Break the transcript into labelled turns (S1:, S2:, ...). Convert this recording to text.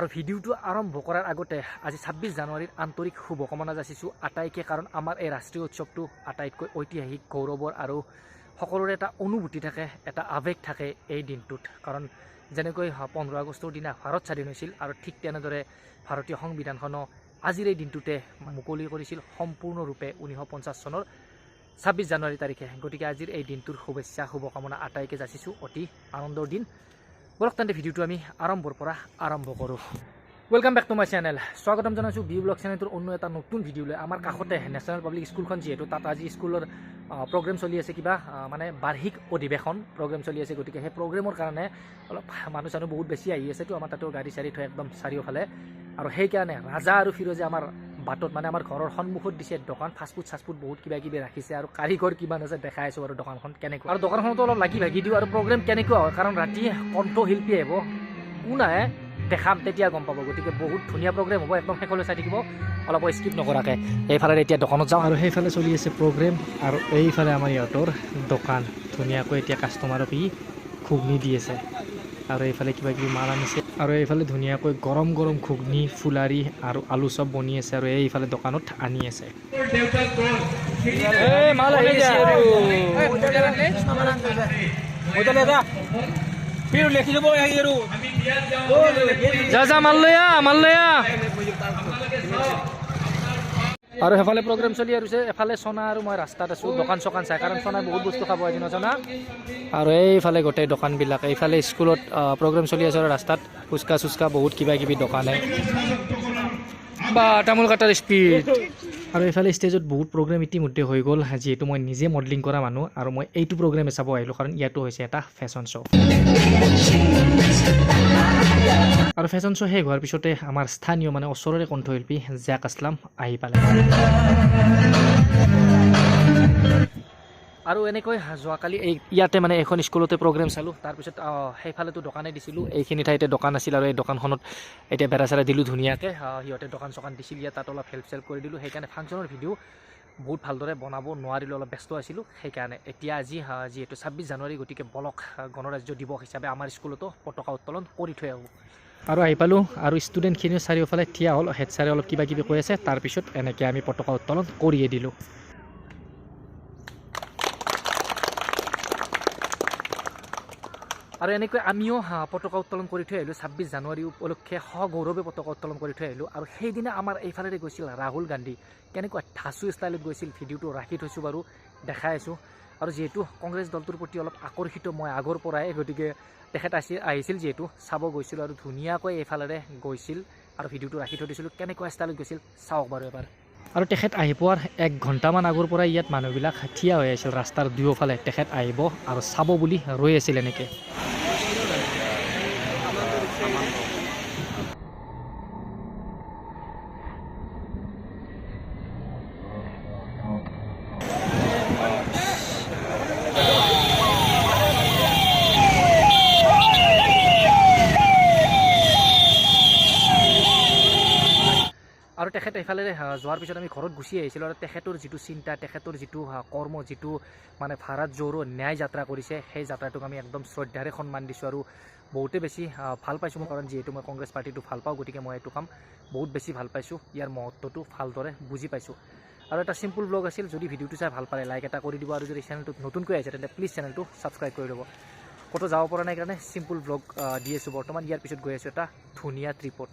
S1: আৰু ভিডিঅ'টো আৰম্ভ কৰাৰ আগতে আজি ছাব্বিছ জানুৱাৰীৰ আন্তৰিক শুভকামনা যাচিছোঁ আটাইকে, কাৰণ আমাৰ এই ৰাষ্ট্ৰীয় উৎসৱটো আটাইতকৈ ঐতিহাসিক, গৌৰৱৰ আৰু সকলোৰে এটা অনুভূতি থাকে, এটা আৱেগ থাকে এই দিনটোত। কাৰণ যেনেকৈ পোন্ধৰ আগষ্টৰ দিনা ভাৰত স্বাধীন হৈছিল আৰু ঠিক তেনেদৰে ভাৰতীয় সংবিধানখনো আজিৰ এই দিনটোতে মুকলি কৰিছিল সম্পূৰ্ণৰূপে ঊনৈছশ পঞ্চাছ চনৰ ছাব্বিছ জানুৱাৰী তাৰিখে। গতিকে আজিৰ এই দিনটোৰ শুভেচ্ছা, শুভকামনা আটাইকে যাচিছোঁ। অতি আনন্দৰ দিন। বলক তেন্তে ভিডিঅ'টো আমি আৰম্ভৰ পৰা আৰম্ভ কৰোঁ। Welcome back to my channel স্বাগতম জনাইছোঁ বি ব্লগ চেনেলটোৰ অন্য এটা নতুন ভিডিঅ' লৈ আমাৰ কাষতে নেশ্যনেল পাব্লিক স্কুলখন যিহেতু তাত আজি স্কুলৰ প্ৰগ্ৰেম চলি আছে কিবা মানে বাৰ্ষিক অধিৱেশন প্ৰগ্ৰেম চলি আছে। গতিকে সেই প্ৰগ্ৰেমৰ কাৰণে অলপ মানুহ চানুহ বহুত বেছি আহি আছেতো আমাৰ তাতো গাড়ী চাড়ী থৈ একদম চাৰিওফালে। আৰু সেইকাৰণে ৰাজা আৰু ফিৰোজে আমাৰ বাটত মানে আমাৰ ঘৰৰ সন্মুখত দিছে, দোকান ফাষ্টফুড চাষ্টফুড বহুত কিবা কিবি ৰাখিছে আৰু কাৰিকৰ কিমান আছে দেখাই আছোঁ আৰু দোকানখন কেনেকুৱা। আৰু দোকানখনতো অলপ লাগি ভাগি দিওঁ আৰু প্ৰগ্ৰেম কেনেকুৱা হয়, কাৰণ ৰাতি কণ্ঠশিল্পী আহিব, কোন দেখাম তেতিয়া গম পাব, গতিকে বহুত ধুনীয়া প্ৰগ্ৰেম হ'ব, একদম শেষলৈ চাই থাকিব, অলপ স্কিপ নকৰাকৈ। এইফালে এতিয়া দোকানত যাওঁ। আৰু সেইফালে চলি আছে প্ৰগ্ৰেম আৰু এইফালে আমাৰ ইহঁতৰ দোকান, ধুনীয়াকৈ এতিয়া কাষ্টমাৰক ই ঘুগনি দি আছে। আৰু এইফালে কিবা কিবি মাল আনিছে। আৰু এইফালে ধুনীয়াকৈ গৰম গৰম ঘুগনি ফুলাৰি আৰু আলু চব বনি আছে আৰু এইফালে দোকানত আনি আছে। যা। যা মাল লৈ মাল লৈ আৰু সেইফালে প্ৰগ্ৰেম চলি আছে এফালে চনা আৰু মই ৰাস্তাত আছোঁ দোকান চকান চাই কাৰণ চনাই বহুত বস্তু খাব আজি নজনা। আৰু এইফালে গোটেই দোকানবিলাক এইফালে স্কুলত প্ৰগ্ৰেম চলি আছে আৰু ৰাস্তাত ফুচকা চুচকা বহুত কিবা কিবি দোকানে। বা তামোল কাটাৰ স্পীড আৰু এইফালে ষ্টেজত বহুত প্ৰগ্ৰেম ইতিমধ্যে হৈ গ'ল যিহেতু মই নিজে মডেলিং কৰা মানুহ আৰু মই এইটো প্ৰগ্ৰেমে চাব আহিলোঁ কাৰণ ইয়াতো হৈছে এটা ফেশ্বন শ্ব' আৰু ফেশ্বন শ্ব' শেষ হোৱাৰ পিছতে আমাৰ স্থানীয় মানে ওচৰৰে কণ্ঠশিল্পী জেক আসলাম আহি পালে। আৰু এনেকৈ যোৱাকালি এই ইয়াতে মানে এখন স্কুলতে প্ৰগ্ৰেম চালোঁ। তাৰপিছত সেইফালেতো দোকানে দিছিলোঁ। এইখিনি ঠাইতে দোকান আছিল আৰু এই দোকানখনত এতিয়া বেৰা চেৰা দিলোঁ ধুনীয়াকৈ। সিহঁতে দোকান চোকান দিছিল। ইয়াত তাত অলপ হেল্প চেল্প কৰি দিলোঁ। সেইকাৰণে ফাংচনৰ ভিডিঅ' বহুত ভালদৰে বনাব নোৱাৰিলোঁ, অলপ ব্যস্ত আছিলোঁ। সেইকাৰণে এতিয়া আজি যিহেতু ছাব্বিছ জানুৱাৰী, গতিকে বলক গণৰাজ্য দিৱস হিচাপে আমাৰ স্কুলতো পতাকা উত্তোলন কৰি থৈ আহোঁ। আৰু আহি পালোঁ আৰু ষ্টুডেণ্টখিনিও চাৰিওফালে থিয়া হ'ল। হেড ছাৰে অলপ কিবা কিবি কৈ আছে তাৰপিছত এনেকৈ আমি পতাকা উত্তোলন কৰিয়ে দিলোঁ। আৰু এনেকৈ আমিও পতাকা উত্তোলন কৰি থৈ আহিলোঁ। ছাব্বিছ জানুৱাৰী উপলক্ষে সগৌৰৱে পতাকা উত্তোলন কৰি থৈ আহিলোঁ। আৰু সেইদিনা আমাৰ এইফালেৰে গৈছিল ৰাহুল গান্ধী। কেনেকুৱা ধাচু ষ্টাইলত গৈছিল ভিডিঅ'টো ৰাখি থৈছোঁ বাৰু দেখাই আছোঁ। আৰু যিহেতু কংগ্ৰেছ দলটোৰ প্ৰতি অলপ আকৰ্ষিত মই আগৰ পৰাই, গতিকে তেখেত আছিল আহিছিল যিহেতু, চাব গৈছিলোঁ আৰু ধুনীয়াকৈ এইফালেৰে গৈছিল আৰু ভিডিঅ'টো ৰাখি থৈ দিছিলোঁ। কেনেকুৱা ষ্টাইলত গৈছিল, চাওক বাৰু এবাৰ। আৰু তেখেত আহি পোৱাৰ এক ঘণ্টামান আগৰ পৰাই ইয়াত মানুহবিলাক থিয় হৈ আছিল, ৰাস্তাৰ দুয়োফালে তেখেত আহিব আৰু চাব বুলি ৰৈ আছিল এনেকৈ। আৰু তেখেত এইফালে আহ, যোৱাৰ পিছত আমি ঘৰত গুচি আহিছিলোঁ আৰু তেখেতৰ যিটো চিন্তা তেখেতৰ যিটো কৰ্ম যিটো মানে ভাৰত জৌৰো ন্যায় যাত্ৰা কৰিছে সেই যাত্ৰাটোক আমি একদম শ্ৰদ্ধাৰে সন্মান দিছোঁ আৰু বহুতে বেছি ভালো পাইছোঁ মই কাৰণ যিহেতু মই কংগ্ৰেছ পাৰ্টিটো ভালো পাওঁ গতিকে মই এইটো কাম বহুত বেছি ভালো পাইছোঁ ইয়াৰ মহত্বটো ভালদৰে বুজি পাইছোঁ। আৰু এটা চিম্পুল ব্লগ আছিল যদি ভিডিঅ'টো চাই ভালো পালে লাইক এটা কৰি দিব আৰু যদি চেনেলটোত নতুনকৈ আহিছে তেন্তে প্লিজ চেনেলটো ছাবস্ক্ৰাইব কৰি ল'ব। ক'তো যাব পৰা নাই কাৰণে চিম্পুল ব্লগ দি আছোঁ। বৰ্তমান ইয়াৰ পিছত গৈ আছোঁ এটা ধুনীয়া ট্ৰিপত